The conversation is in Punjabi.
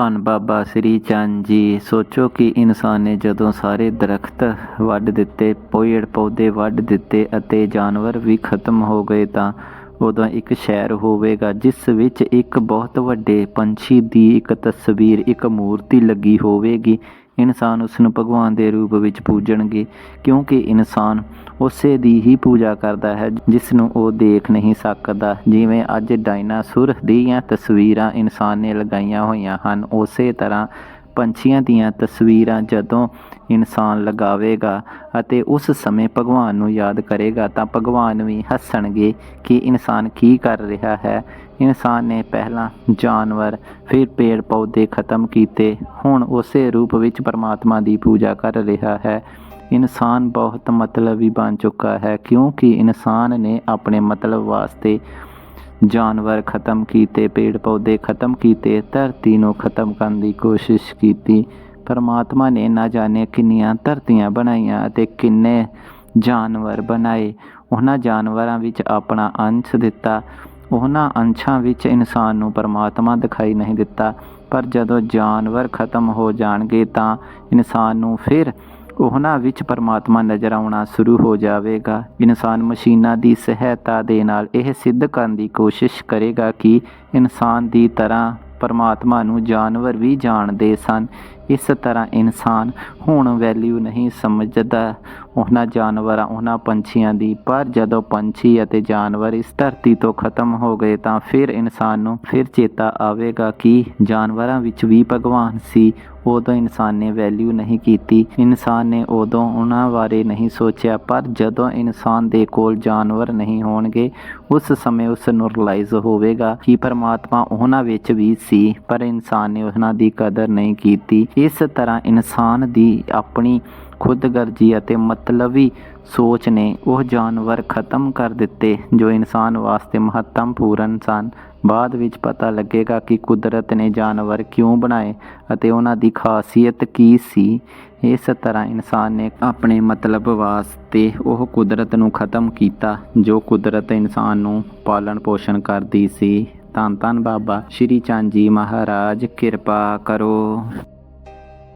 ਧੰਨ ਬਾਬਾ ਸ੍ਰੀ ਚੰਦ ਜੀ। ਸੋਚੋ ਕਿ ਇਨਸਾਨ ਨੇ ਜਦੋਂ ਸਾਰੇ ਦਰਖਤ ਵੱਢ ਦਿੱਤੇ ਪੇੜ ਪੌਦੇ ਵੱਢ ਦਿੱਤੇ ਅਤੇ ਜਾਨਵਰ ਵੀ ਖਤਮ ਹੋ ਗਏ ਤਾਂ ਉਦੋਂ ਇੱਕ ਸ਼ਹਿਰ ਹੋਵੇਗਾ, ਜਿਸ ਵਿੱਚ ਇੱਕ ਬਹੁਤ ਵੱਡੇ ਪੰਛੀ ਦੀ ਇੱਕ ਤਸਵੀਰ, ਇੱਕ ਮੂਰਤੀ ਲੱਗੀ ਹੋਵੇਗੀ। ਇਨਸਾਨ ਉਸ ਨੂੰ ਭਗਵਾਨ ਦੇ ਰੂਪ ਵਿੱਚ ਪੂਜਣਗੇ, ਕਿਉਂਕਿ ਇਨਸਾਨ ਉਸੇ ਦੀ ਹੀ ਪੂਜਾ ਕਰਦਾ ਹੈ ਜਿਸ ਨੂੰ ਉਹ ਦੇਖ ਨਹੀਂ ਸਕਦਾ। ਜਿਵੇਂ ਅੱਜ ਡਾਇਨਾਸੌਰ ਦੀਆਂ ਤਸਵੀਰਾਂ ਇਨਸਾਨ ਨੇ ਲਗਾਈਆਂ ਹੋਈਆਂ ਹਨ, ਉਸੇ ਤਰ੍ਹਾਂ ਪੰਛੀਆਂ ਦੀਆਂ ਤਸਵੀਰਾਂ ਜਦੋਂ ਇਨਸਾਨ ਲਗਾਵੇਗਾ ਅਤੇ ਉਸ ਸਮੇਂ ਭਗਵਾਨ ਨੂੰ ਯਾਦ ਕਰੇਗਾ ਤਾਂ ਭਗਵਾਨ ਵੀ ਹੱਸਣਗੇ ਕਿ ਇਨਸਾਨ ਕੀ ਕਰ ਰਿਹਾ ਹੈ। ਇਨਸਾਨ ਨੇ ਪਹਿਲਾਂ ਜਾਨਵਰ, ਫਿਰ ਪੇੜ ਪੌਦੇ ਖਤਮ ਕੀਤੇ। ਹੁਣ ਉਸੇ ਰੂਪ ਵਿੱਚ ਪਰਮਾਤਮਾ ਦੀ ਪੂਜਾ ਕਰ ਰਿਹਾ ਹੈ। ਇਨਸਾਨ ਬਹੁਤ ਮਤਲਬੀ ਬਣ ਚੁੱਕਾ ਹੈ ਕਿਉਂਕਿ ਇਨਸਾਨ ਨੇ ਆਪਣੇ ਮਤਲਬ ਵਾਸਤੇ ਜਾਨਵਰ ਖਤਮ ਕੀਤੇ, ਪੇੜ ਪੌਦੇ ਖਤਮ ਕੀਤੇ, ਧਰਤੀ ਨੂੰ ਖਤਮ ਕਰਨ ਦੀ ਕੋਸ਼ਿਸ਼ ਕੀਤੀ। ਪਰਮਾਤਮਾ ਨੇ ਨਾ ਜਾਣੇ ਕਿੰਨੀਆਂ ਧਰਤੀਆਂ ਬਣਾਈਆਂ ਅਤੇ ਕਿੰਨੇ ਜਾਨਵਰ ਬਣਾਏ। ਉਹਨਾਂ ਜਾਨਵਰਾਂ ਵਿੱਚ ਆਪਣਾ ਅੰਸ਼ ਦਿੱਤਾ। ਉਹਨਾਂ ਅੰਸ਼ਾਂ ਵਿੱਚ ਇਨਸਾਨ ਨੂੰ ਪਰਮਾਤਮਾ ਦਿਖਾਈ ਨਹੀਂ ਦਿੱਤਾ। ਪਰ ਜਦੋਂ ਜਾਨਵਰ ਖਤਮ ਹੋ ਜਾਣਗੇ ਤਾਂ ਇਨਸਾਨ ਨੂੰ ਫਿਰ ਉਹਨਾਂ ਵਿੱਚ ਪਰਮਾਤਮਾ ਨਜ਼ਰ ਆਉਣਾ ਸ਼ੁਰੂ ਹੋ ਜਾਵੇਗਾ। ਇਨਸਾਨ ਮਸ਼ੀਨਾਂ ਦੀ ਸਹਾਇਤਾ ਦੇ ਨਾਲ ਇਹ ਸਿੱਧ ਕਰਨ ਦੀ ਕੋਸ਼ਿਸ਼ ਕਰੇਗਾ ਕਿ ਇਨਸਾਨ ਦੀ ਤਰ੍ਹਾਂ ਪਰਮਾਤਮਾ ਨੂੰ ਜਾਨਵਰ ਵੀ ਜਾਣਦੇ ਸਨ। ਇਸ ਤਰ੍ਹਾਂ ਇਨਸਾਨ ਹੁਣ ਵੈਲਿਊ ਨਹੀਂ ਸਮਝਦਾ। ਉਹਨਾਂ ਜਾਨਵਰਾਂ, ਉਹਨਾਂ ਪੰਛੀਆਂ ਦੀ। ਪਰ ਜਦੋਂ ਪੰਛੀ ਅਤੇ ਜਾਨਵਰ ਇਸ ਧਰਤੀ ਤੋਂ ਖਤਮ ਹੋ ਗਏ ਤਾਂ ਫਿਰ ਇਨਸਾਨ ਨੂੰ ਫਿਰ ਚੇਤਾ ਆਵੇਗਾ ਕਿ ਜਾਨਵਰਾਂ ਵਿੱਚ ਵੀ ਭਗਵਾਨ ਸੀ। ਉਦੋਂ ਇਨਸਾਨ ਨੇ ਵੈਲਿਊ ਨਹੀਂ ਕੀਤੀ। ਇਨਸਾਨ ਨੇ ਉਦੋਂ ਉਹਨਾਂ ਬਾਰੇ ਨਹੀਂ ਸੋਚਿਆ। ਪਰ ਜਦੋਂ ਇਨਸਾਨ ਦੇ ਕੋਲ ਜਾਨਵਰ ਨਹੀਂ ਹੋਣਗੇ, ਉਸ ਸਮੇਂ ਉਸ ਨੂੰ ਰਿਅਲਾਈਜ਼ ਹੋਵੇਗਾ ਕਿ ਪਰਮਾਤਮਾ ਉਹਨਾਂ ਵਿੱਚ ਵੀ ਸੀ। ਪਰ ਇਨਸਾਨ ਨੇ ਉਹਨਾਂ ਦੀ ਕਦਰ ਨਹੀਂ ਕੀਤੀ। ਇਸ ਤਰ੍ਹਾਂ ਇਨਸਾਨ ਦੀ ਆਪਣੀ ਖੁਦਗਰਜੀ ਅਤੇ ਮਤਲਬੀ ਸੋਚ ਨੇ ਉਹ ਜਾਨਵਰ ਖਤਮ ਕਰ ਦਿੱਤੇ, ਜੋ ਇਨਸਾਨ ਵਾਸਤੇ ਮਹੱਤਵਪੂਰਨ ਸਨ। ਬਾਅਦ ਵਿੱਚ ਪਤਾ ਲੱਗੇਗਾ ਕਿ ਕੁਦਰਤ ਨੇ ਜਾਨਵਰ ਕਿਉਂ ਬਣਾਏ ਅਤੇ ਉਹਨਾਂ ਦੀ ਖਾਸੀਅਤ ਕੀ ਸੀ। ਇਸ ਤਰ੍ਹਾਂ ਇਨਸਾਨ ਨੇ ਆਪਣੇ ਮਤਲਬ ਵਾਸਤੇ ਉਹ ਕੁਦਰਤ ਨੂੰ ਖਤਮ ਕੀਤਾ, ਜੋ ਕੁਦਰਤ ਇਨਸਾਨ ਨੂੰ ਪਾਲਣ ਪੋਸ਼ਣ ਕਰਦੀ ਸੀ। ਧੰਨ ਧੰਨ ਬਾਬਾ। ਸ਼੍ਰੀ ਚੰਦ ਜੀ ਮਹਾਰਾਜ, ਕਿਰਪਾ ਕਰੋ।